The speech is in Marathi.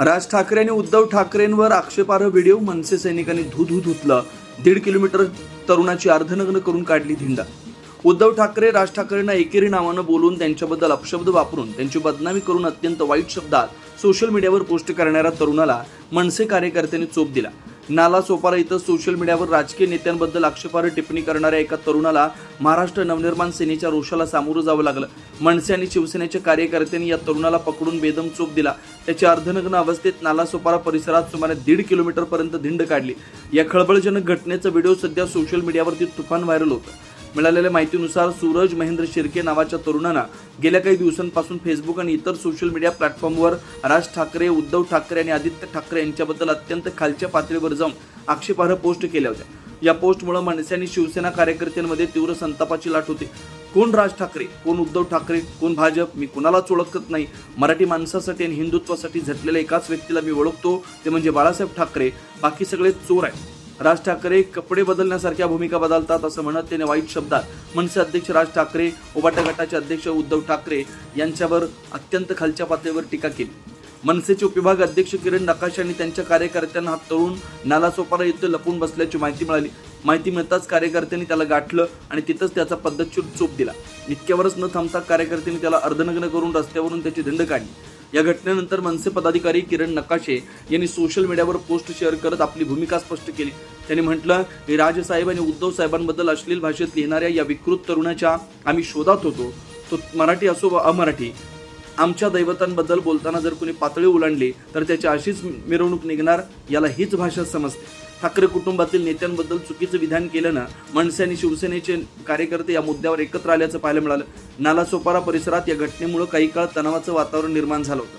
राज ठाकरे आणि उद्धव ठाकरेंवर आक्षेपार्ह व्हिडिओ मनसे सैनिकांनी धू धू धुतलं. दीड किलोमीटर तरुणाची अर्धनग्न करून काढली धिंडा. उद्धव ठाकरे राज ठाकरेंना एकेरी नावानं बोलून त्यांच्याबद्दल अपशब्द वापरून त्यांची बदनामी करून अत्यंत वाईट शब्दात सोशल मीडियावर पोस्ट करणाऱ्या तरुणाला मनसे कार्यकर्त्यांनी चोप दिला. नाला सोपारा इथं सोशल मीडियावर राजकीय नेत्यांबद्दल आक्षेपार्ह टिप्पणी करणाऱ्या एका तरुणाला महाराष्ट्र नवनिर्माण सेनेच्या रोषाला सामोरं जावं लागलं. मनसे आणि शिवसेनेच्या कार्यकर्त्यांनी या तरुणाला पकडून बेदम चोप दिला. त्याच्या अर्धनग्न अवस्थेत नालासोपारा परिसरात सुमारे दीड किलोमीटरपर्यंत धिंड काढली. या खळबळजनक घटनेचा व्हिडिओ सध्या सोशल मीडियावरती तुफान व्हायरल होतं. मिळालेल्या माहितीनुसार सूरज महेंद्र शिर्के नावाच्या तरुणानं गेल्या काही दिवसांपासून फेसबुक आणि इतर सोशल मीडिया प्लॅटफॉर्मवर राज ठाकरे उद्धव ठाकरे आणि आदित्य ठाकरे यांच्याबद्दल अत्यंत खालच्या पातळीवर जाऊन आक्षेपार्ह पोस्ट केल्या होत्या. या पोस्टमुळे मनसे आणि शिवसेना कार्यकर्त्यांमध्ये तीव्र संतापाची लाट होती. कोण राज ठाकरे कोण उद्धव ठाकरे कोण भाजप मी कुणालाच ओळखत नाही. मराठी माणसासाठी आणि हिंदुत्वासाठी झटलेल्या एकाच व्यक्तीला मी ओळखतो ते म्हणजे बाळासाहेब ठाकरे. बाकी सगळे चोर आहेत. राज ठाकरे कपडे बदलण्यासारख्या भूमिका बदलतात असं म्हणत त्याने वाईट शब्दात मनसे अध्यक्ष राज ठाकरे उबाटा गटाचे अध्यक्ष उद्धव ठाकरे यांच्यावर अत्यंत खालच्या पातळीवर टीका केली. मनसेचे उपविभाग अध्यक्ष किरण नकाश आणि त्यांच्या कार्यकर्त्यांना हात तळून नालासोपारा इथं लपून बसल्याची माहिती मिळाली. माहिती मिळताच कार्यकर्त्यांनी त्याला गाठलं आणि तिथंच त्याचा पद्धतशीर चोप दिला. इतक्यावरच न थांबता कार्यकर्त्यांनी त्याला अर्धनग्न करून रस्त्यावरून त्याची धिंड काढली. या घटनेनंतर मनसे पदाधिकारी किरण नकाशे यांनी सोशल मीडियावर पोस्ट शेअर करत आपली भूमिका स्पष्ट केली. त्यांनी म्हटलं की राजसाहेब आणि उद्धव साहेबांबद्दल अश्लील भाषेत लिहिणाऱ्या या विकृत तरुणाच्या आम्ही शोधात होतो. तो मराठी असो वा अमराठी आमच्या दैवतांबद्दल बोलताना जर कोणी पातळी ओलांडली तर त्याची अशीच मिरवणूक निघणार याला हीच भाषा समजते. ठाकरे कुटुंबातील नेत्यांबद्दल चुकीचं विधान केल्यानं मनसे आणि शिवसेनेचे कार्यकर्ते या मुद्द्यावर एकत्र आल्याचं पाहायला मिळालं. नालासोपारा परिसरात या घटनेमुळे काही काळ तणावाचं वातावरण निर्माण झालं होतं.